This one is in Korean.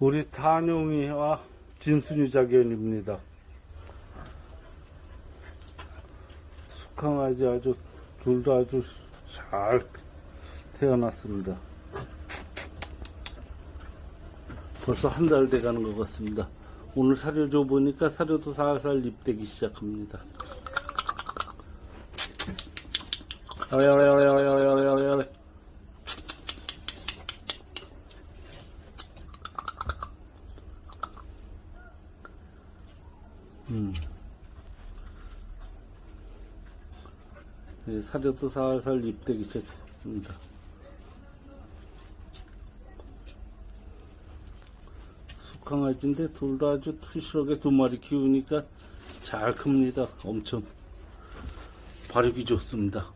우리 단용이와 진순이 자 견입니다. 숙강아지 아주 둘도 아주 잘 태어났습니다. 벌써 한 달 돼가는 것 같습니다. 오늘 사료 줘 보니까 사료도 살살 입대기 시작합니다. 어여여여여여여여 음. 네, 사료도 살살 입대기 시작했습니다. 숙강아지인데 둘 다 아주 투실하게 두 마리 키우니까 잘 큽니다. 엄청 발육이 좋습니다.